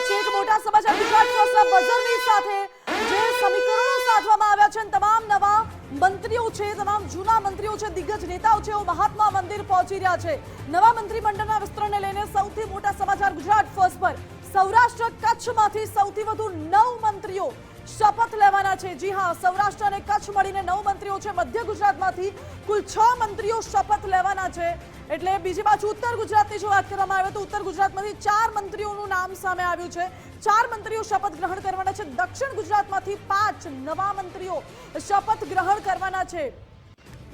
વચ્ચે એક મોટા સમાચાર ગુજરાત ફર્સ્ટના બઝરની સાથે જે સમીકરણો સાધવામાં આવ્યા છે તમામ નવા મંત્રીઓ છે, તમામ જૂના મંત્રીઓ છે, દિગ્ગજ નેતાઓ છે મહાત્મા મંદિર પહોંચી રહ્યા છે. નવા મંત્રીમંડળના વિસ્તરણને લઈને સૌથી મોટા સમાચાર ગુજરાત ફર્સ્ટ પર. સૌરાષ્ટ્ર કચ્છમાંથી સૌથી વધુ નવ મંત્રીઓ શપથ લેવાના છે. જી હા, સૌરાષ્ટ્ર અને કચ્છ મળીને નવ મંત્રીઓ છે. મધ્ય ગુજરાતમાંથી કુલ છ મંત્રીઓ શપથ લેવાના છે. એટલે બીજી બાજુ ઉત્તર ગુજરાતની જો વાત કરવામાં આવે તો ઉત્તર ગુજરાતમાંથી ચાર મંત્રીઓનું નામ સામે આવ્યું છે. ચાર મંત્રીઓ શપથ ગ્રહણ કરવાના છે. દક્ષિણ ગુજરાતમાંથી પાંચ નવા મંત્રીઓ શપથ ગ્રહણ કરવાના છે.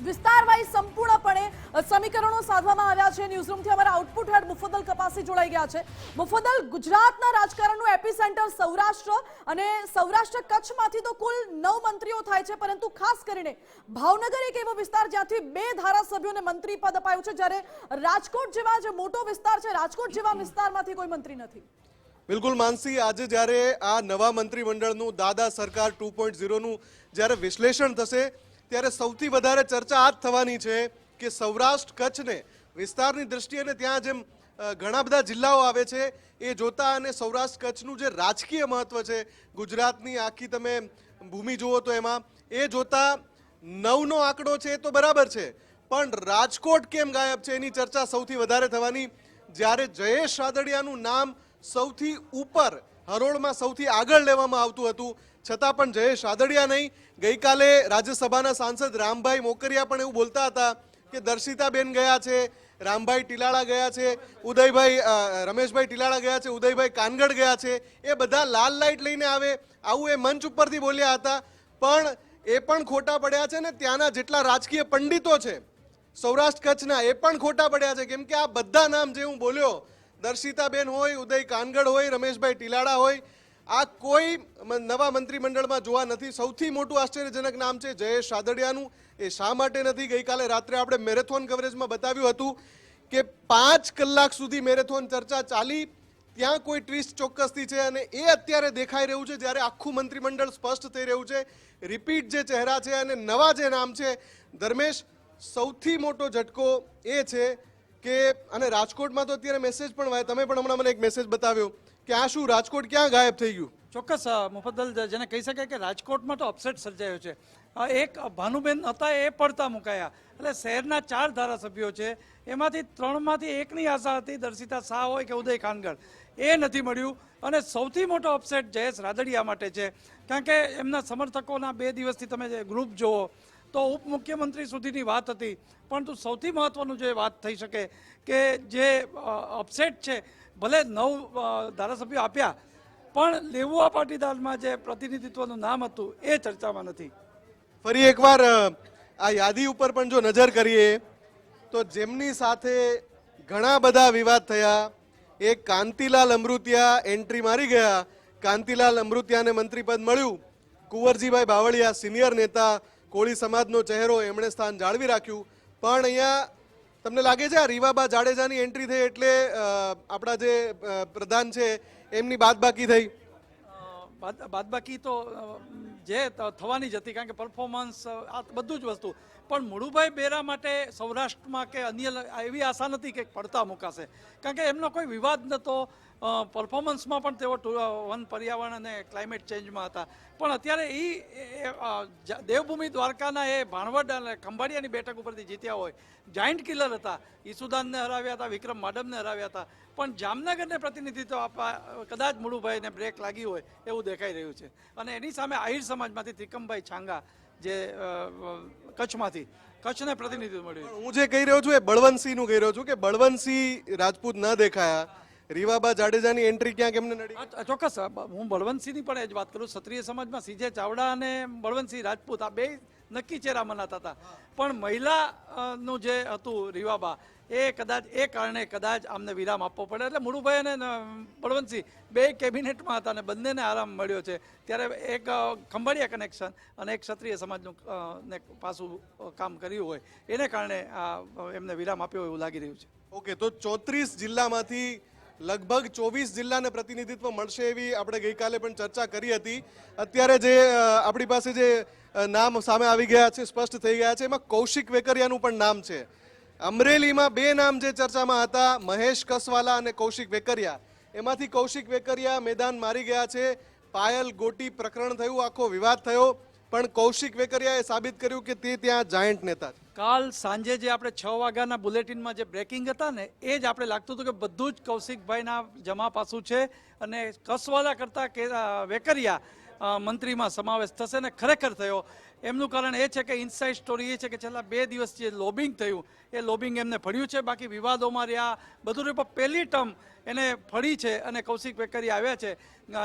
વિસ્તાર વાઇઝ સંપૂર્ણપણે સમીકરણો સાધવામાં આવ્યા છે. ન્યૂઝરૂમથી અમારા આઉટપુટ હેડ મુફદલ કપાસી જોડાઈ ગયા છે. મુફદલ ગુજરાતના રાજકારણનું એપિસેન્ટર સૌરાષ્ટ્ર અને સૌરાષ્ટ્ર કચ્છમાંથી તો કુલ નવ મંત્રીઓ થાય છે. પરંતુ ખાસ કરીને ભાવનગર એક એવો વિસ્તાર જ્યાંથી બે ધારાસભ્યોને મંત્રી પદ અપાયું છે. જ્યારે રાજકોટ જેવા જે મોટો વિસ્તાર છે, રાજકોટ જેવા વિસ્તારમાંથી કોઈ મંત્રી નથી. બિલકુલ માનસી, આજે જ્યારે આ નવા મંત્રીમંડળનું દાદા સરકાર ટુ પોઈન્ટ ઝીરોનું જ્યારે વિશ્લેષણ થશે ત્યારે સૌથી વધારે ચર્ચા આ જ થવાની છે કે સૌરાષ્ટ્ર કચ્છને વિસ્તારની દ્રષ્ટિએ અને ત્યાં જેમ ઘણા બધા જિલ્લાઓ આવે છે, એ જોતા અને સૌરાષ્ટ્ર કચ્છનું જે રાજકીય મહત્વ છે, ગુજરાતની આખી તમે ભૂમિ જુઓ તો એમાં, એ જોતા નવનો આંકડો છે એ તો બરાબર છે, પણ રાજકોટ કેમ ગાયબ છે એની ચર્ચા સૌથી વધારે થવાની. જ્યારે જયેશ રાદડિયાનું નામ સૌથી ઉપર હરોળમાં સૌથી આગળ લેવામાં આવતું હતું છતાં પણ જયેશ આદડિયા નહીં. ગઈકાલે રાજ્યસભાના સાંસદ રામભાઈ મોકરિયા પણ એવું બોલતા હતા કે દર્શિતાબેન ગયા છે, રામભાઈ ટીલાળા ગયા છે, ઉદયભાઈ રમેશભાઈ ટીલાળા ગયા છે, ઉદયભાઈ કાનગડ ગયા છે. એ બધા લાલ લાઈટ લઈને આવે આવું એ મંચ ઉપરથી બોલ્યા હતા. પણ એ પણ ખોટા પડ્યા છે ને ત્યાંના જેટલા રાજકીય પંડિતો છે, સૌરાષ્ટ્ર કચ્છના એ પણ ખોટા પડ્યા છે. કેમ કે આ બધા નામ જે હું બોલ્યો, દર્શિતાબેન હોય, ઉદય કાનગડ હોય, રમેશભાઈ ટીલાળા હોય આ કોઈ નવા મંત્રીમંડળમાં જોવા નથી. સૌથી મોટું આશ્ચર્યજનક નામ છે જયેશ સાદડિયાનું. એ શા માટે નથી? ગઈકાલે રાત્રે આપણે મેરેથોન કવરેજમાં બતાવ્યું હતું કે પાંચ કલાક સુધી મેરેથોન ચર્ચા ચાલી, ત્યાં કોઈ ટ્વિસ્ટ ચોક્કસથી છે અને એ અત્યારે દેખાઈ રહ્યું છે જ્યારે આખું મંત્રીમંડળ સ્પષ્ટ થઈ રહ્યું છે. રિપીટ જે ચહેરા છે અને નવા જે નામ છે, ધર્મેશ, સૌથી મોટો ઝટકો એ છે કે, અને રાજકોટમાં તો અત્યારે મેસેજ પણ તમે પણ હમણાં મને એક મેસેજ બતાવ્યો. કે આ શું, રાજકોટ ક્યાં ગાયબ થઈ ગયું? ચોક્કસ મુફદ્દલ જેને કહી શકાય કે રાજકોટમાં તો અપસેટ સર્જાયો છે. એક ભાનુબેન હતા એ પડતા મુકાયા. એટલે શહેરના ચાર ધારાસભ્યો છે, એમાંથી ત્રણમાંથી એકની આશા હતી દર્શિતા શાહ હોય કે ઉદય ખાનગઢ. એ નથી મળ્યું અને સૌથી મોટો અપસેટ જયેશ રાદડિયા માટે છે. કારણ કે એમના સમર્થકોના બે દિવસથી તમે જે ગ્રુપ જુઓ, તો ઉપમુખ્યમંત્રી સુધીની વાત હતી. પરંતુ સૌથી મહત્વનું જે વાત થઈ શકે કે જે અપસેટ છે ભલે નવ ધારાસભ્યો આપ્યા, પણ લેવુઆ પાટીદારમાં જે પ્રતિનિધિત્વનું નામ હતું, એ ચર્ચામાં નથી. ફરી એકવાર આ યાદી ઉપર પણ જો નજર કરીએ, તો જેમની સાથે ઘણા બધા વિવાદ થયા એ કાંતિલાલ અમૃતિયા એન્ટ્રી મારી ગયા, કાંતિલાલ અમૃતિયાને મંત્રીપદ મળ્યું. કુંવરજીભાઈ બાવળિયા સિનિયર નેતા, કોળી સમાજનો ચહેરો એમણે સ્થાન જાળવી રાખ્યું. પણ અહીંયા તમને લાગે છે આ રીવાબા જાડેજાની એન્ટ્રી થઈ એટલે આપણા જે પ્રધાન છે, એમની બાદબાકી થઈ? બાદ, બાદબાકી તો જે થવાની જ હતી, કારણ કે પરફોર્મન્સ આ બધું જ વસ્તુ. પણ મુળુભાઈ બેરા માટે સૌરાષ્ટ્રમાં કે અન્ય એવી આશા નથી કે પડતા મુકાશે. કારણ કે એમનો કોઈ વિવાદ નહોતો પરફોર્મન્સમાં પણ તેઓ વન પર્યાવરણ અને ક્લાઇમેટ ચેન્જમાં હતા. પણ અત્યારે એ દેવભૂમિ દ્વારકાના એ ભાણવડ અને ખંભાળિયાની બેઠક ઉપરથી જીત્યા હોય. જાયન્ટ કિલર હતા. ઈસુદાનને હરાવ્યા હતા, વિક્રમ માડમને હરાવ્યા હતા. પણ જામનગરને પ્રતિનિધિત્વ આપવા, કદાચ મુળુભાઈને બ્રેક લાગી હોય એવું દેખાઈ રહ્યું છે. અને એની સામે આહિર સમાજમાંથી ત્રિકમભાઈ છાંગા, જે કચ્છમાંથી. કચ્છને પ્રતિનિધિત્વ મળ્યું. હું જે કહી રહ્યો છું એ બળવંતસિંહનું કહી રહ્યો છું કે બળવંતસિંહ રાજપૂત ન દેખાયા. રીવાબા જાડેજાની એન્ટ્રી ક્યાંક એમને નડી? ચોક્કસ હું બળવંતસિંહની પણ એ જ વાત કરું. ક્ષત્રિય સમાજમાં સીજે ચાવડા અને બળવંતસિંહ રાજપૂત આ બે નક્કી ચહેરા મનાતા હતા. પણ મહિલાનું જે હતું રીવાબા એ કદાચ એ કારણે કદાચ આમને વિરામ આપવો પડે. એટલે મુળુભાઈ અને બળવંતસિંહ બે કેબિનેટમાં હતા અને બંનેને આરામ મળ્યો છે. ત્યારે એક ખંભાળિયા કનેક્શન અને એક ક્ષત્રિય સમાજનું ને પાછું કામ કર્યું હોય. એને કારણે એમને વિરામ આપ્યો એવું લાગી રહ્યું છે. ઓકે તો ચોત્રીસ જિલ્લામાંથી લગભગ ચોવીસ જિલ્લાને પ્રતિનિધિત્વ મળશે એવી આપણે ગઈકાલે પણ ચર્ચા કરી હતી. અત્યારે જે આપણી પાસે જે નામ સામે આવી ગયા છે, સ્પષ્ટ થઈ ગયા છે, એમાં કૌશિક વેકરિયાનું પણ નામ છે. અમરેલીમાં બે નામ જે ચર્ચામાં હતા, મહેશ કસવાલા અને કૌશિક વેકરિયા. એમાંથી કૌશિક વેકરિયા મેદાન મારી ગયા છે, પાયલ ગોટી પ્રકરણ થયું, આખો વિવાદ થયો. પણ કૌશિક વેકરિયાએ સાબિત કર્યું કે તે ત્યાં જાયન્ટ નેતા છે. કાલ સાંજે જે આપણે છ વાગ્યાના બુલેટિનમાં જે બ્રેકિંગ હતા ને, એ જ આપણે લાગતું હતું કે બધું જ કૌશિકભાઈના જમા પાસું છે અને કસવાલા કરતાં કે વેકરિયા મંત્રીમાં સમાવેશ થશે ને ખરેખર થયો. એમનું કારણ એ છે કે ઇનસાઇડ સ્ટોરી એ છે કે છેલ્લા બે દિવસ જે લોબિંગ થયું, એ લોબિંગ એમને ફળ્યું છે. બાકી વિવાદોમાં રહ્યા. બધું પણ પહેલી ટર્મ એને ફળી છે અને કૌશિક વેકરી આવ્યા છે.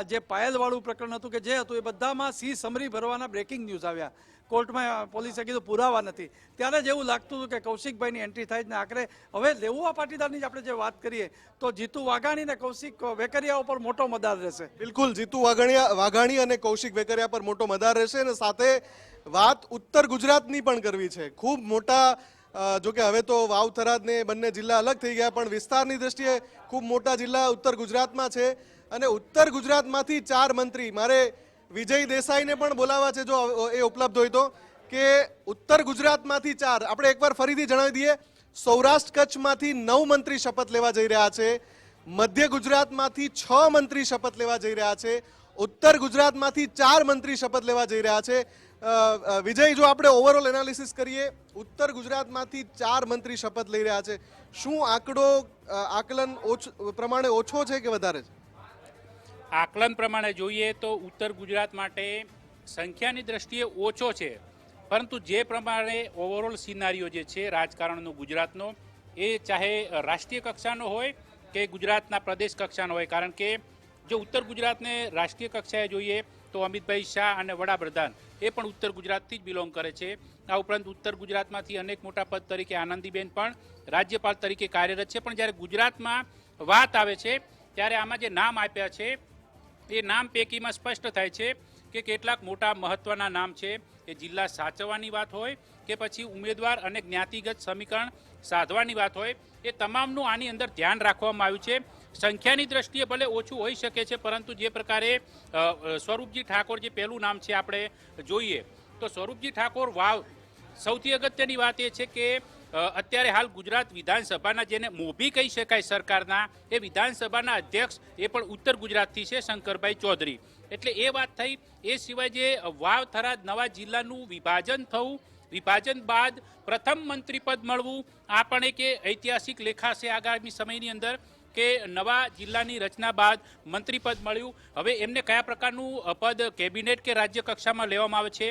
જે પાયલવાળું પ્રકરણ હતું કે જે હતું, એ બધામાં સી સમરી ભરવાના બ્રેકિંગ ન્યૂઝ આવ્યા. કોર્ટમાં પોલીસે કીધું પુરાવા નથી. ત્યારે જ એવું લાગતું હતું કે કૌશિકભાઈની એન્ટ્રી થાય જ ને આખરે. હવે લેવુઆ પાટીદારની જ આપણે જે વાત કરીએ, તો જીતુ વાઘાણી ને કૌશિક વેકરિયા ઉપર મોટો મદાર રહેશે. બિલકુલ, જીતુ વાઘાણીયા, વાઘાણી અને કૌશિક વેકરિયા પર મોટો મદાર રહેશે અને સાથે વાત ઉત્તર ગુજરાતની પણ કરવી છે. ખૂબ મોટા જોકે હવે તો વાવ ને બંને જિલ્લા અલગ થઈ ગયા, પણ વિસ્તારની દ્રષ્ટિએ ખૂબ મોટા જિલ્લા ઉત્તર ગુજરાતમાં છે. અને ઉત્તર ગુજરાતમાંથી ચાર મંત્રી, મારે વિજય દેસાઈને પણ બોલાવવા છે જો એ ઉપલબ્ધ હોય તો, કે ઉત્તર ગુજરાતમાંથી ચાર, આપણે એકવાર ફરીથી જણાવી દઈએ, સૌરાષ્ટ્ર કચ્છમાંથી નવ મંત્રી શપથ લેવા જઈ રહ્યા છે, મધ્ય ગુજરાતમાંથી છ મંત્રી શપથ લેવા જઈ રહ્યા છે, ઉત્તર ગુજરાતમાંથી ચાર મંત્રી શપથ લેવા જઈ રહ્યા છે. વિજય, જો આપણે ઓવરઓલ એનાલિસિસ કરીએ, ઉત્તર ગુજરાતમાંથી ચાર મંત્રી શપથ લઈ રહ્યા છે. શું આંકડો આકલન ઓછ, પ્રમાણે ઓછો છે કે વધારે છે? આકલન પ્રમાણે જોઈએ તો ઉત્તર ગુજરાત માટે સંખ્યાની દ્રષ્ટિએ ઓછો છે. પરંતુ જે પ્રમાણે ઓવરઓલ સિનારીઓ જે છે, રાજકારણનો ગુજરાતનો, એ ચાહે રાષ્ટ્રીય કક્ષાનો હોય કે ગુજરાતના પ્રદેશ કક્ષાનો હોય. કારણ કે જો ઉત્તર ગુજરાતને રાષ્ટ્રીય કક્ષાએ જોઈએ તો અમિતભાઈ શાહ અને વડાપ્રધાન એ પણ ઉત્તર ગુજરાતથી જ બિલોંગ કરે છે. આ ઉપરાંત ઉત્તર ગુજરાતમાંથી અનેક મોટા પદ તરીકે આનંદીબેન પણ રાજ્યપાલ તરીકે કાર્યરત છે. પણ જ્યારે ગુજરાતમાં વાત આવે છે, ત્યારે આમાં જે નામ આપ્યા છે એ નામ પૈકીમાં સ્પષ્ટ થાય છે કે કેટલાક મોટા મહત્વના નામ છે. એ જિલ્લા સાચવવાની વાત હોય કે પછી ઉમેદવાર અને જ્ઞાતિગત સમીકરણ સાધવાની વાત હોય, એ તમામનું આની અંદર ધ્યાન રાખવામાં આવ્યું છે. સંખ્યાની દ્રષ્ટિએ ભલે ઓછું હોઈ શકે છે, પરંતુ જે પ્રકારે સ્વરૂપજી ઠાકોર જે પહેલું નામ છે આપણે જોઈએ, તો સ્વરૂપજી ઠાકોર વાવ. સૌથી અગત્યની વાત એ છે કે અત્યારે હાલ ગુજરાત વિધાનસભાના જેને મોભી કહી શકાય સરકારના, એ વિધાનસભાના અધ્યક્ષ, એ પણ ઉત્તર ગુજરાતથી છે શંકરભાઈ ચૌધરી. એટલે એ વાત થઈ, એ સિવાય જે વાવ થરાદ નવા જિલ્લાનું વિભાજન થવું, વિભાજન બાદ પ્રથમ મંત્રી પદ મળવું, આ પણ એક ઐતિહાસિક લેખાશે આગામી સમયની અંદર કે નવા જિલ્લાની રચના બાદ મંત્રી પદ મળ્યું. હવે એમને કયા પ્રકારનું પદ કેબિનેટ કે રાજ્ય કક્ષામાં લેવામાં આવે છે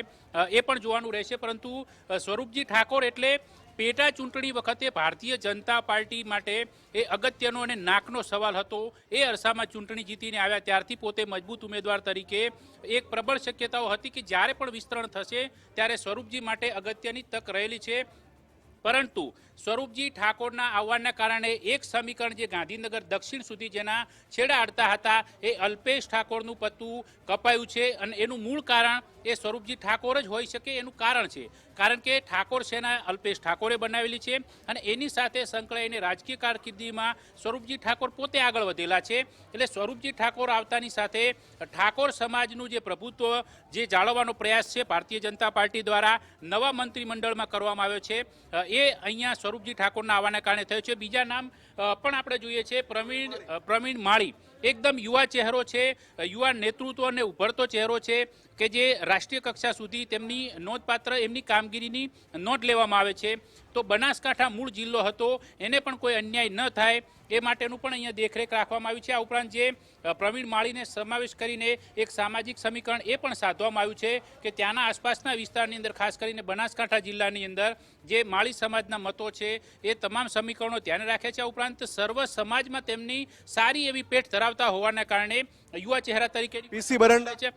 એ પણ જોવાનું રહેશે. પરંતુ સ્વરૂપજી ઠાકોર એટલે પેટા ચૂંટણી વખતે ભારતીય જનતા પાર્ટી માટે એ અગત્યનો અને નાકનો સવાલ હતો. એ અરસામાં ચૂંટણી જીતીને આવ્યા ત્યારથી પોતે મજબૂત ઉમેદવાર તરીકે એક પ્રબળ શક્યતાઓ હતી કે જ્યારે પણ વિસ્તરણ થશે ત્યારે સ્વરૂપજી માટે અગત્યની તક રહેલી છે. પરંતુ સ્વરૂપજી ઠાકોરના આવવાના કારણે એક સમીકરણ જે ગાંધીનગર દક્ષિણ સુધી જેના છેડા અડતા હતા, એ અલ્પેશ ઠાકોરનું પત્તું કપાયું છે અને એનું મૂળ કારણ એ સ્વરૂપજી ઠાકોર જ હોઈ શકે એનું કારણ છે. કારણ કે ઠાકોર સેના અલ્પેશ ઠાકોરે બનાવેલી છે અને એની સાથે સંકળાઈને રાજકીય કારકિર્દીમાં સ્વરૂપજી ઠાકોર પોતે આગળ વધેલા છે. એટલે સ્વરૂપજી ઠાકોર આવતાની સાથે ઠાકોર સમાજનું જે પ્રભુત્વ, જે જાળવવાનો પ્રયાસ છે, ભારતીય જનતા પાર્ટી દ્વારા નવા મંત્રીમંડળમાં કરવામાં આવ્યો છે. એ અહીંયા સ્વરૂપજી ઠાકોરના આવવાના કારણે થયો છે. બીજા નામ પણ આપણે જોઈએ છે, પ્રવીણ પ્રવીણ માળી. એકદમ યુવા ચહેરો છે યુવા નેતૃત્વ અને ઉભરતો ચહેરો છે કે જે રાષ્ટ્રીય કક્ષા સુધી તેમની નોંધપાત્ર, એમની કામગીરીની નોંધ લેવામાં આવે છે. તો બનાસકાંઠા મૂળ જિલ્લો હતો, એને પણ કોઈ અન્યાય ન થાય. એ માટેનું પણ અહીંયા દેખરેખ રાખવામાં આવી છે. આ ઉપરાંત જે પ્રવીણ માળીને સમાવેશ કરીને એક સામાજિક સમીકરણ એ પણ સાધવામાં આવ્યું છે કે ત્યાંના આસપાસના વિસ્તારની અંદર, ખાસ કરીને બનાસકાંઠા જિલ્લાની અંદર, જે માળી સમાજના મતો છે, એ તમામ સમીકરણો ધ્યાને રાખે છે. ઉપરાંત સર્વ સમાજમાં તેમની સારી એવી પેઠ ધરાવતા હોવાના કારણે યુવા ચહેરા તરીકે પીસી બરંડા. છે.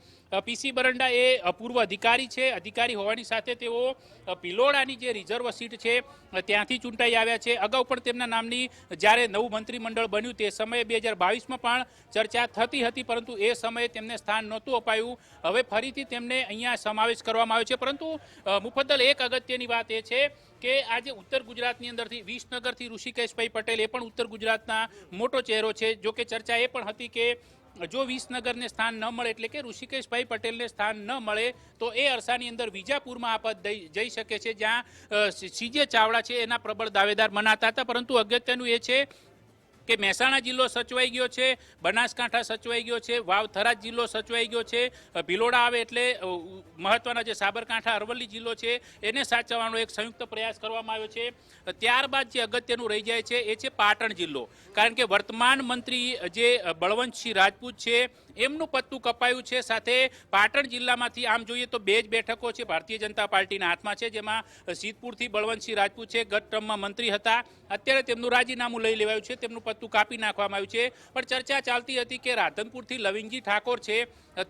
પીસી બરંડા એ અપૂર્વ પૂર્વ અધિકારી છે. અધિકારી હોવાની સાથે તેઓ પિલોડાની જે રિઝર્વ સીટ છે ત્યાંથી ચૂંટાઈ આવ્યા છે. અગાઉ પણ તેમના નામની જ્યારે નવું મંત્રીમંડળ બન્યું તે સમયે બે હજાર બાવીસમાં પણ ચર્ચા થતી હતી પરંતુ એ સમયે તેમને સ્થાન નહોતું અપાયું. હવે ફરીથી તેમને અહીંયા સમાવેશ કરવામાં આવ્યો છે. પરંતુ મુફદ્દલ એક અગત્યની વાત એ છે કે આજે ઉત્તર ગુજરાતની અંદરથી વિસનગરથી ઋષિકેશભાઈ પટેલ એ પણ ઉત્તર ગુજરાતના મોટો ચહેરો છે. જો કે ચર્ચા એ પણ હતી કે જો વિસનગરને સ્થાન ન મળે એટલે કે ઋષિકેશભાઈ પટેલને સ્થાન ન મળે, તો એ અરસાની અંદર વિજાપુરમાં આપત જઈ શકે છે, જ્યાં સીજે ચાવડા છે, એના પ્રબળ દાવેદાર મનાતા હતા. પરંતુ અગત્યનું એ છે કે મહેસાણા જિલ્લો સચવાઈ ગયો છે, બનાસકાંઠા સચવાઈ ગયો છે વાવ થરાદ જિલ્લો સચવાઈ ગયો છે ભિલોડા આવે એટલે મહત્વના જે સાબરકાંઠા, અરવલ્લી જિલ્લો છે, એને સાચવવાનો એક સંયુક્ત પ્રયાસ કરવામાં આવ્યો છે. ત્યારબાદ જે અગત્યનું રહી જાય છે, એ છે પાટણ જિલ્લો. કારણ કે વર્તમાન મંત્રી જે બળવંતસિંહ રાજપૂત છે એમનું પત્તું કપાયું છે. સાથે પાટણ જિલ્લામાંથી આમ જોઈએ તો બે જ બેઠકો છે. ભારતીય જનતા પાર્ટીના હાથમાં છે, જેમાં સિદ્ધપુરથી બળવંતસિંહ રાજપૂત છે. ગત ટર્મમાં મંત્રી હતા. અત્યારે તેમનું રાજીનામું લઈ લેવાયું છે. તેમનું પત્તું કાપી નાખવામાં આવ્યું છે. પણ ચર્ચા ચાલતી હતી કે રાધનપુરથી લવિંગજી ઠાકોર છે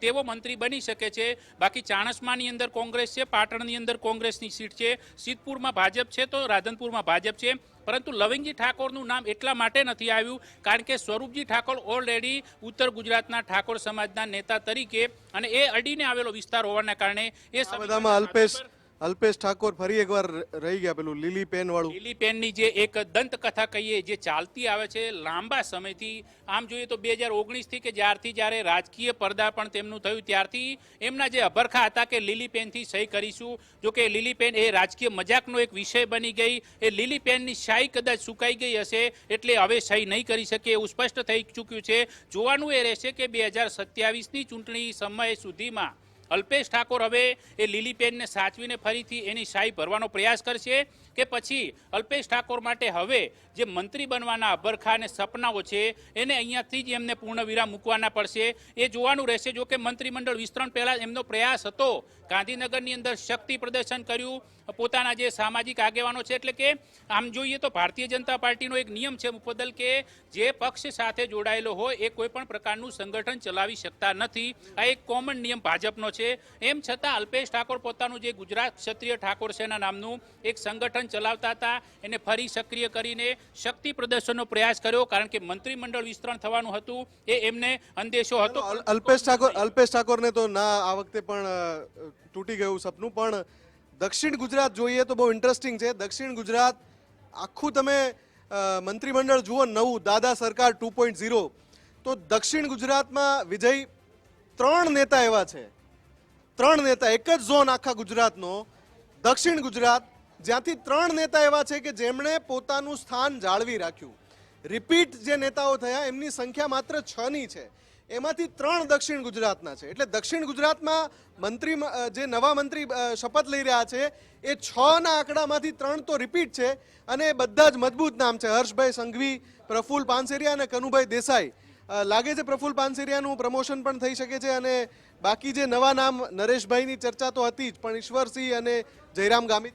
તેવો મંત્રી બની શકે છે. બાકી ચાણસમાની અંદર કોંગ્રેસ છે, પાટણની અંદર કોંગ્રેસની સીટ છે. સિદ્ધપુરમાં ભાજપ છે, તો રાધનપુરમાં ભાજપ છે. પરંતુ લવિંગજી ઠાકોરનું નામ એટલા માટે નથી આવ્યું કારણ કે સ્વરૂપજી ઠાકોર ઓલરેડી ઉત્તર ગુજરાતના ઠાકોર સમાજના નેતા તરીકે અને એ અડીને આવેલો વિસ્તાર હોવાના કારણે એ બધામાં અલ્પેશ અલ્પેશ ઠાકોર ફરી એકવાર રહી ગયા પેલું લીલી પેન વાળું લીલી પેનની જે એક દંતકથા કહીએ, જે ચાલતી આવે છે લાંબા સમયથી, આમ જોઈએ તો બે હજાર ઓગણીસથી કે જ્યારથી જ્યારે રાજકીય પર્દાપણ તેમનું થયું, ત્યારથી એમના જે અભરખા હતા કે લીલી પેનથી સહી કરીશું, જો કે લીલી પેન એ રાજકીય મજાકનો એક વિષય બની ગઈ, એ લીલી પેનની શાહી કદાચ સુકાઈ ગઈ હશે, એટલે હવે સહી નહીં કરી શકે એવું સ્પષ્ટ થઈ ચૂક્યું છે. જોવાનું એ રહેશે કે બે હજાર સત્યાવીસની ચૂંટણી સમય સુધીમાં અલ્પેશ ઠાકોર હવે એ લીલી પેનને સાચવીને ફરીથી એની શાહી ભરવાનો પ્રયાસ કરશે. કે પછી અલ્પેશ ઠાકોર માટે હવે જે મંત્રી બનવાના અભરખા અને સપનાઓ છે, એને અહીંયાથી જ એમને પૂર્ણ વિરામ મૂકવાના પડશે. એ જોવાનું રહેશે જો કે મંત્રીમંડળ વિસ્તરણ પહેલાં એમનો પ્રયાસ હતો ગાંધીનગરની અંદર શક્તિ પ્રદર્શન કર્યું. પોતાના જે સામાજિક આગેવાનો છે, એટલે કે આમ જોઈએ તો ભારતીય જનતા પાર્ટીનો એક નિયમ છે મુફદ્દલ કે જે પક્ષ સાથે જોડાયેલો હોય એ કોઈ પણ પ્રકારનું સંગઠન ચલાવી શકતા નથી. આ એક કોમન નિયમ ભાજપનો છે. એમ છતાં અલ્પેશ ઠાકોર પોતાનું જે ગુજરાત ક્ષત્રિય ઠાકોર સેના નામનું એક સંગઠન ચલાવતા હતા. એને ફરી સક્રિય કરીને શક્તિ પ્રદર્શનનો પ્રયાસ કર્યો, કારણ કે મંત્રીમંડળ વિસ્તરણ થવાનું હતું. એ એમને અંદેશો હતો. અલ્પેશ ઠાકોર, અલ્પેશ ઠાકોરને તો ના, આ વખતે પણ તૂટી ગયું સપનું, પણ દક્ષિણ ગુજરાત જોઈએ તો બહુ ઇન્ટરેસ્ટિંગ છે. દક્ષિણ ગુજરાત આખું તમે મંત્રીમંડળ જુઓ, નવું, દાદા સરકાર ટુ પોઈન્ટ ઝીરો. તો દક્ષિણ ગુજરાતમાં વિજય ત્રણ નેતા એવા છે. ત્રણ નેતા, એક જ ઝોન આખા ગુજરાતનો. દક્ષિણ ગુજરાત જ્યાંથી ત્રણ નેતા એવા છે કે જેમણે પોતાનું સ્થાન જાળવી રાખ્યું. રિપીટ જે નેતાઓ થયા, એમની સંખ્યા માત્ર છ ની છે. એમાંથી ત્રણ દક્ષિણ ગુજરાતના છે. એટલે દક્ષિણ ગુજરાતમાં મંત્રી જે નવા મંત્રી શપથ લઈ રહ્યા છે, એ છ ના આંકડામાંથી ત્રણ તો રિપીટ છે અને બધા જ મજબૂત નામ છે. હર્ષભાઈ સંઘવી, પ્રફુલ પાનસેરિયા અને કનુભાઈ દેસાઈ. લાગે છે પ્રફુલ પાનસેરિયાનું પ્રમોશન પણ થઈ શકે છે અને બાકી જે નવા નામ નરેશભાઈની ચર્ચા તો હતી જ, પણ ઈશ્વરસિંહ અને જયરામ ગામિત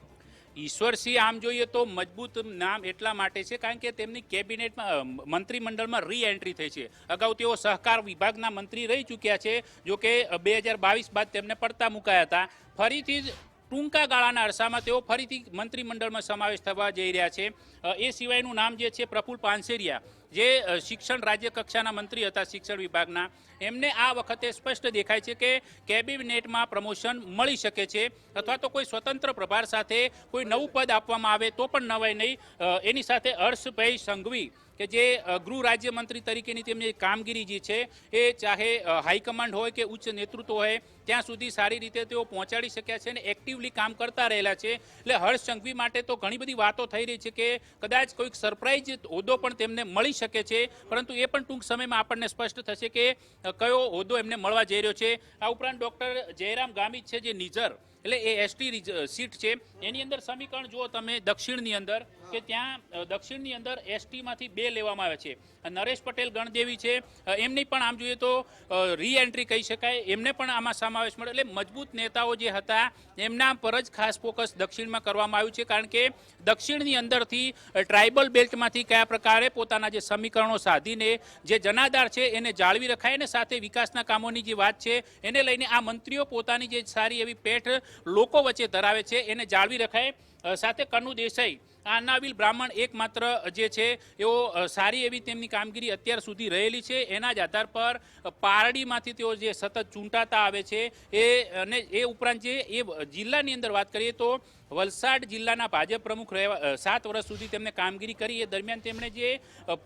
ઈશ્વરસિંહ આમ જોઈએ તો મજબૂત નામ એટલા માટે છે, કારણ કે તેમની કેબિનેટમાં મંત્રીમંડળમાં રી એન્ટ્રી થઈ છે. અગાઉ તેઓ સહકાર વિભાગના મંત્રી રહી ચૂક્યા છે, જો કે બે હજાર બાવીસ બાદ તેમને પડતા મુકાયા હતા. ફરીથી જ ટૂંકા ગાળાના અરસામાં તેઓ ફરીથી મંત્રીમંડળમાં સમાવેશ થવા જઈ રહ્યા છે. એ સિવાયનું નામ જે છે, પ્રફુલ પાનસેરિયા. જે શિક્ષણ રાજ્ય કક્ષાના મંત્રી હતા શિક્ષણ વિભાગના, એમને આ વખતે સ્પષ્ટ દેખાય છે કે કેબિનેટમાં પ્રમોશન મળી શકે છે અથવા તો કોઈ સ્વતંત્ર પ્રભાર સાથે કોઈ નવું પદ આપવામાં આવે તો પણ નવાય નહીં. એની સાથે હર્ષભાઈ સંઘવી કે જે ગૃહ રાજ્યમંત્રી તરીકેની તેમની કામગીરી જે છે એ ચાહે હાઈકમાન્ડ હોય કે ઉચ્ચ નેતૃત્વ હોય ત્યાં સુધી સારી રીતે તેઓ પહોંચાડી શક્યા છે અને એક્ટિવલી કામ કરતા રહેલા છે. એટલે હર્ષ સંઘવી માટે તો ઘણી બધી વાતો થઈ રહી છે કે કદાચ કોઈક સરપ્રાઇઝ હોદ્દો પણ તેમને મળી શકે છે. પરંતુ એ પણ ટૂંક સમયમાં આપણને સ્પષ્ટ થશે કે કયો હોદ્દો એમને મળવા જઈ રહ્યો છે. આ ઉપરાંત ડૉક્ટર જયરામ ગામિત છે જે નિઝર, એટલે એ એસટી સીટ છે. એની અંદર સમીકરણ જુઓ તમે દક્ષિણની અંદર, કે ત્યાં દક્ષિણની અંદર એસટીમાંથી બે લેવામાં આવે છે. નરેશ પટેલ ગણદેવી છે. એમની પણ આમ જોઈએ તો રી એન્ટ્રી કહી શકાય. એમને પણ આમાં સમાવેશ મળે એટલે મજબૂત નેતાઓ જે હતા, એમના પર જ ખાસ ફોકસ દક્ષિણમાં કરવામાં આવ્યું છે. કારણ કે દક્ષિણની અંદરથી ટ્રાઇબલ બેલ્ટમાંથી કયા પ્રકારે પોતાના જે સમીકરણો સાધીને જે જનાદાર છે એને જાળવી રખાય અને સાથે વિકાસના કામોની જે વાત છે, એને લઈને આ મંત્રીઓ પોતાની જે સારી એવી પેઠ લોકો વચ્ચે ધરાવે છે, એને જાળવી રખાય. સાથે કનુ દેસાઈ અનાવિલ બ્રાહ્મણ એકમાત્ર જે છે, એઓ સારી એવી તેમની કામગીરી અત્યાર સુધી રહેલી છે. એના જ આધાર પર પારડીમાંથી તેઓ જે સતત ચૂંટાતા આવે છે, એ, અને એ ઉપરાંત જે, એ જિલ્લાની અંદર વાત કરીએ તો વલસાડ જિલ્લાના ભાજપ પ્રમુખ રહેવા સાત વર્ષ સુધી તેમને કામગીરી કરી. એ દરમિયાન તેમણે જે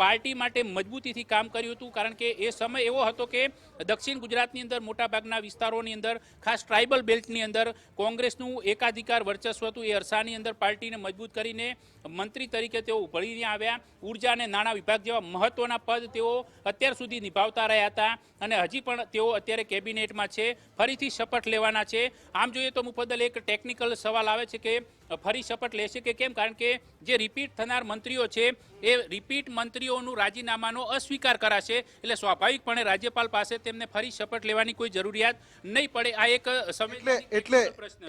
પાર્ટી માટે મજબૂતીથી કામ કર્યું હતું, કારણ કે એ સમય એવો હતો કે દક્ષિણ ગુજરાતની અંદર મોટાભાગના વિસ્તારોની અંદર, ખાસ ટ્રાઇબલ બેલ્ટની અંદર, કોંગ્રેસનું એકાધિકાર વર્ચસ્વ હતું. એ અરસાની અંદર પાર્ટીને મજબૂત કરીને મંત્રી તરીકે તેઓ ઉભરીને આવ્યા. ઊર્જા અને નાણાં વિભાગ જેવા મહત્વના પદ તેઓ અત્યાર સુધી નિભાવતા રહ્યા હતા અને હજી પણ તેઓ અત્યારે કેબિનેટમાં છે. ફરીથી શપથ લેવાના છે. આમ જોઈએ તો મુફદ્દલ એક ટેકનિકલ સવાલ આવે છે કે ફરી શપથ લેશે કે કેમ? કારણ કે જે રિપીટ થનાર મંત્રીઓ છે એ રિપીટ મંત્રીઓનું રાજીનામાનો અસ્વીકાર કરાશે. એટલે સ્વાભાવિકપણે રાજ્યપાલ પાસે તેમને ફરી શપથ લેવાની કોઈ જરૂરિયાત નહીં પડે. આ એક એટલે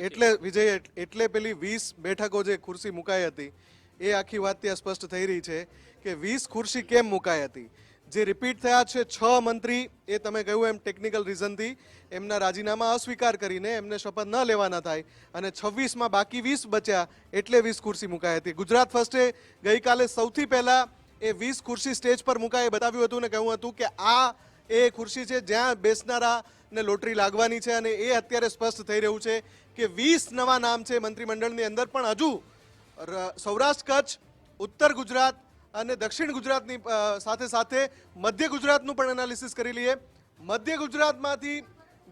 એટલે વિજય એટલે પેલી વીસ બેઠકો જે ખુરશી મુકાઈ હતી એ આખી વાત ત્યાં સ્પષ્ટ થઈ રહી છે કે વીસ ખુરશી કેમ મુકાઈ હતી? જે રિપીટ થયા છે, છ મંત્રી, એ તમે કહ્યું એમ ટેકનિકલ રીઝનથી એમના રાજીનામા અસ્વીકાર કરીને એમને શપથ ન લેવાના થાય અને છવ્વીસમાં બાકી વીસ બચ્યા એટલે વીસ ખુરશી મુકાઈ હતી. ગુજરાત ફર્સ્ટે ગઈકાલે સૌથી પહેલાં એ વીસ ખુરશી સ્ટેજ પર મુકાઈ બતાવ્યું હતું ને કહ્યું હતું કે આ એ ખુરશી છે જ્યાં બેસનારા ને લોટરી લાગવાની છે અને એ અત્યારે સ્પષ્ટ થઈ રહ્યું છે કે વીસ નવા નામ છે મંત્રીમંડળની અંદર. પણ હજુ સૌરાષ્ટ્ર કચ્છ, ઉત્તર ગુજરાત અને દક્ષિણ ગુજરાતની સાથે સાથે મધ્ય ગુજરાતનું પણ એનાલિસિસ કરી લઈએ. મધ્ય ગુજરાતમાંથી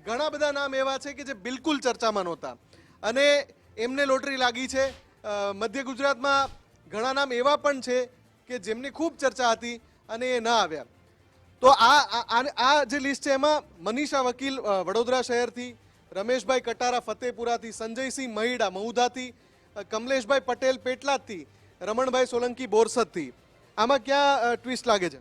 ઘણા બધા નામ એવા છે કે જે બિલકુલ ચર્ચામાં નહોતા. અને એમને લોટરી લાગી છે. મધ્ય ગુજરાતમાં ઘણા નામ એવા પણ છે કે જેમની ખૂબ ચર્ચા હતી અને એ ન આવ્યા. તો આ, આ- જે લિસ્ટ છે એમાં મનીષા વકીલ વડોદરા શહેરથી, રમેશભાઈ કટારા ફતેપુરાથી, સંજયસિંહ મહીડા મહુધાથી કમલેશભાઈ પટેલ પેટલાદથી, રમણભાઈ સોલંકી બોરસદથી. આમાં ક્યાં ટ્વિસ્ટ લાગે છે?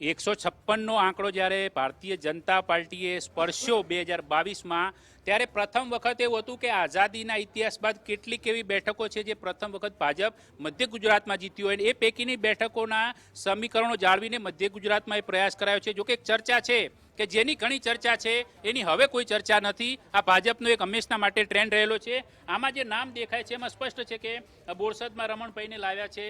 એકસો છપ્પનનો આંકડો જ્યારે ભારતીય જનતા પાર્ટીએ સ્પર્શ્યો બે હજાર બાવીસમાં, ત્યારે પ્રથમ વખત એવું હતું કે આઝાદીના ઇતિહાસ બાદ કેટલીક એવી બેઠકો છે જે પ્રથમ વખત ભાજપ મધ્ય ગુજરાતમાં જીત્યું હોય. એ પૈકીની બેઠકોના સમીકરણો જાળવીને મધ્ય ગુજરાતમાં એ પ્રયાસ કરાયો છે. જોકે ચર્ચા છે કે જેની ઘણી ચર્ચા છે, એની હવે કોઈ ચર્ચા નથી. આ ભાજપનો એક હંમેશના માટે ટ્રેન્ડ રહેલો છે. આમાં જે નામ દેખાય છે, એમાં સ્પષ્ટ છે કે બોરસદમાં રમણભાઈને લાવ્યા છે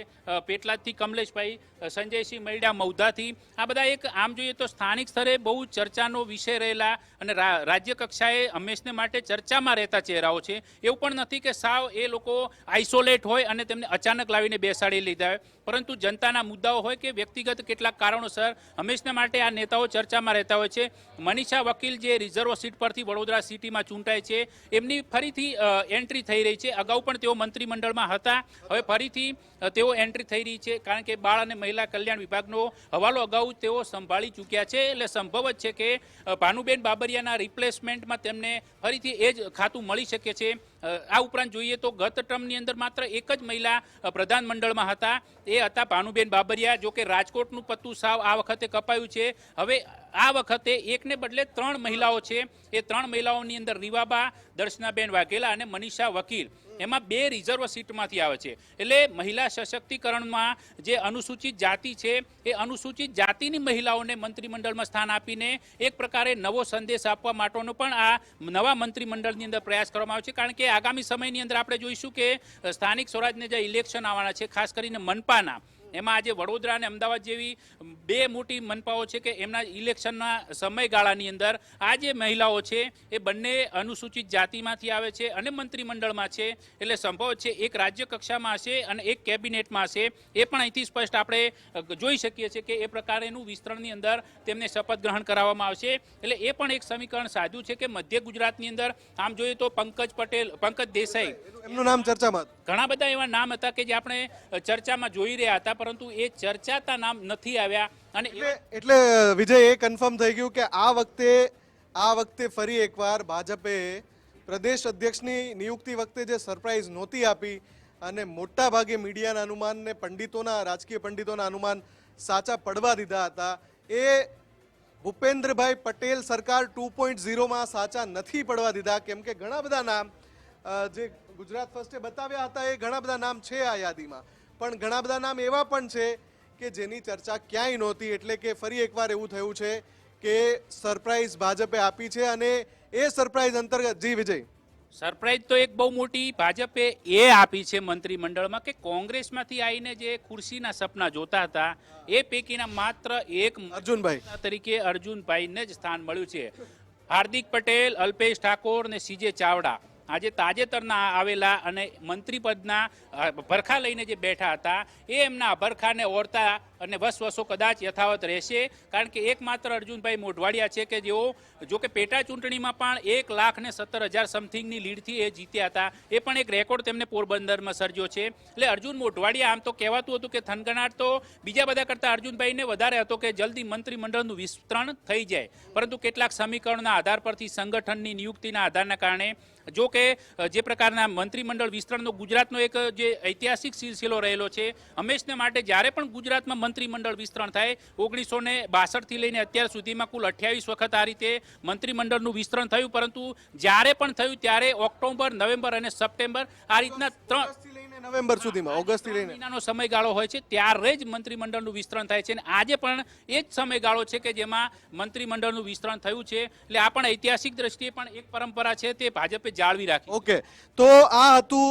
પેટલાદથી કમલેશભાઈ સંજયસિંહ મૈડા, મૌધાથી. આ બધા એક, આમ જોઈએ તો સ્થાનિક સ્તરે બહુ ચર્ચાનો વિષય રહેલા અને રાજ્ય કક્ષાએ હંમેશને માટે ચર્ચામાં રહેતા ચહેરાઓ છે. એવું પણ નથી કે સાવ એ લોકો આઇસોલેટ હોય અને તેમને અચાનક લાવીને બેસાડી લીધા હોય. પરંતુ જનતાના મુદ્દાઓ હોય કે વ્યક્તિગત કેટલાક કારણોસર હંમેશને માટે આ નેતાઓ ચર્ચામાં રહેતા હોય છે. મનીષા વકીલ જે રિઝર્વ સીટ પરથી વડોદરા સિટીમાં ચૂંટાય છે, એમની ફરીથી એન્ટ્રી થઈ રહી છે. અગાઉ પણ તેઓ મંત્રીમંડળમાં હતા. હવે ફરીથી તેઓ એન્ટ્રી થઈ રહી છે કારણ કે બાળ અને મહિલા કલ્યાણ વિભાગનો હવાલો અગાઉ તેઓ સંભાળી ચૂક્યા છે. એટલે સંભવ જ છે કે ભાનુબેન બાબરિયાના રિપ્લેસમેન્ટમાં તેમને ફરીથી એ જ ખાતું મળી શકે છે. આ ઉપરાંત જોઈએ તો ગત ટર્મની અંદર માત્ર એક જ મહિલા પ્રધાનમંડળમાં હતા. એ હતા ભાનુબેન બાબરિયા, જો કે રાજકોટનું પત્તું સાવ આ વખતે કપાયું છે. હવે આ વખતે એકને બદલે ત્રણ મહિલાઓ છે. એ ત્રણ મહિલાઓની અંદર રીવાબા, દર્શનાબેન વાઘેલા અને મનીષા વકીલ. એમાં બે રિઝર્વ સીટમાંથી આવે છે. એટલે મહિલા સશક્તિકરણમાં જે અનુસૂચિત જાતિ છે, એ અનુસૂચિત જાતિની મહિલાઓને મંત્રીમંડળમાં સ્થાન આપીને એક પ્રકારે નવો સંદેશ આપવા માટેનો પણ આ નવા મંત્રીમંડળની અંદર પ્રયાસ કરવામાં આવે છે. કારણ કે આગામી સમયની અંદર આપણે જોઈશું કે સ્થાનિક સ્વરાજને જે ઇલેક્શન આવવાના છે, ખાસ કરીને મનપાના એમાં આજે વડોદરા અને અમદાવાદ જેવી બે મોટી મનપાઓ છે કે એમના ઇલેક્શનના સમયગાળાની અંદર આ જે મહિલાઓ છે એ બંને અનુસૂચિત જાતિમાંથી આવે છે અને મંત્રીમંડળમાં છે. એટલે સંભવ છે એક રાજ્ય કક્ષામાં હશે અને એક કેબિનેટમાં હશે. એ પણ અહીંથી સ્પષ્ટ આપણે જોઈ શકીએ છીએ કે એ પ્રકારેનું વિસ્તરણની અંદર તેમને શપથ ગ્રહણ કરાવવામાં આવશે. એટલે એ પણ એક સમીકરણ સાધુ છે કે મધ્ય ગુજરાતની અંદર આમ જોઈએ તો પંકજ પટેલ પંકજ દેસાઈ એમનું નામ ચર્ચામાં ઘણા બધા એવા નામ હતા કે જે આપણે ચર્ચામાં જોઈ રહ્યા હતા પરંતુ એ ચર્ચાતા નામ નથી આવ્યા. અને એટલે વિજય એ કન્ફર્મ થઈ ગયું કે આ વખતે આ વખતે ફરી એકવાર ભાજપે પ્રદેશ અધ્યક્ષની નિયુક્તિ વખતે જે સરપ્રાઈઝ નહોતી આપી અને મોટા ભાગે મીડિયાના અનુમાન ને પંડિતોના, રાજકીય પંડિતોના અનુમાન સાચા પડવા દીધા હતા. એ ભૂપેન્દ્રભાઈ પટેલ સરકાર ટુ પોઈન્ટ ઝીરોમાં સાચા નથી પડવા દીધા. કેમ કે ઘણા બધા નામ જે ગુજરાત ફર્સ્ટે બતાવ્યા હતા એ ઘણા બધા નામ છે આ યાદીમાં. પણ ઘણા બધા નામ એવા પણ છે કે જેની ચર્ચા ક્યાંય નહોતી એટલે કે ફરી એકવાર એવું થયું છે કે સરપ્રાઈઝ ભાજપે આપી છે અને એ સરપ્રાઈઝ અંતર્ગત જી વિજય. સરપ્રાઈઝ તો એક બહુ મોટી ભાજપે એ આપી છે મંત્રીમંડળમાં કે કોંગ્રેસમાંથી આવીને જે ખુરશીના સપના જોતા હતા એ પૈકીના માત્ર એક અર્જુનભાઈ. તરીકે અર્જુનભાઈને જ સ્થાન મળ્યું છે. હાર્દિક પટેલ અલ્પેશ ઠાકોર ને સીજે ચાવડા. આજે તાજેતરના આવેલા અને મંત્રી પદના ભરખા લઈને જે બેઠા હતા, એ એમના ભરખાને ઓરતા અને વસવસો કદાચ યથાવત રહેશે. કારણ કે એકમાત્ર અર્જુનભાઈ મોઢવાડિયા છે કે જેઓ, જો કે પેટા ચૂંટણીમાં પણ એક લાખ ને સત્તર હજાર સમથિંગની લીડથી એ જીત્યા હતા. એ પણ એક રેકોર્ડ તેમને પોરબંદરમાં સર્જ્યો છે. એટલે અર્જુન મોઢવાડિયા આમ તો કહેવાતું હતું કે થનગનાટ તો બીજા બધા કરતાં અર્જુનભાઈને વધારે હતો કે જલ્દી મંત્રીમંડળનું વિસ્તરણ થઈ જાય. પરંતુ કેટલાક સમીકરણના આધાર પરથી સંગઠનની નિયુક્તિના આધારના કારણે, જો કે જે પ્રકારના મંત્રીમંડળ વિસ્તરણનો ગુજરાતનો એક જે ઐતિહાસિક સિલસિલો રહેલો છે, હંમેશને માટે જ્યારે પણ ગુજરાતમાં મંત્રીમંડળ વિસ્તરણ થાય. ઓગણીસો ને બાસઠથી લઈને અત્યાર સુધીમાં કુલ અઠ્યાવીસ વખત આ રીતે મંત્રીમંડળનું વિસ્તરણ થયું. પરંતુ જ્યારે પણ થયું ત્યારે ઓક્ટોબર નવેમ્બર અને સપ્ટેમ્બર આ રીતના ત્રણ નવેમ્બર સુધીમાં ઓગસ્ટથી લઈને. મહિનાનો સમયગાળો હોય છે ત્યારે જ મંત્રીમંડળનું વિસ્તરણ થાય છે. અને આજે પણ એ જ સમયગાળો છે કે જેમાં મંત્રીમંડળનું વિસ્તરણ થયું છે. એટલે આ પણ ઐતિહાસિક દ્રષ્ટિએ પણ એક પરંપરા છે તે ભાજપે જાળવી રાખી. ઓકે. તો આ હતું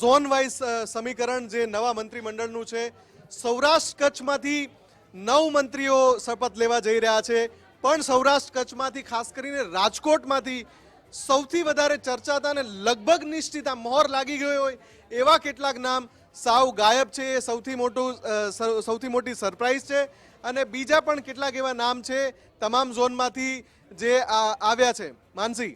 ઝોન વાઇઝ સમીકરણ જે નવા મંત્રીમંડળનું છે. સૌરાષ્ટ્ર કચ્છમાંથી નવ મંત્રીઓ શપથ લેવા જઈ રહ્યા છે. પણ સૌરાષ્ટ્ર કચ્છમાંથી ખાસ કરીને રાજકોટમાંથી સૌથી વધારે ચર્ચાતા અને લગભગ નિશ્ચિત મોહર લાગી ગયો હોય એવા કેટલાક નામ. સાવ ગાયબ છે, એ સૌથી મોટું સૌથી મોટી સરપ્રાઈઝ છે અને બીજા પણ કેટલાક એવા નામ છે તમામ ઝોનમાંથી જે આવ્યા છે. માનસી.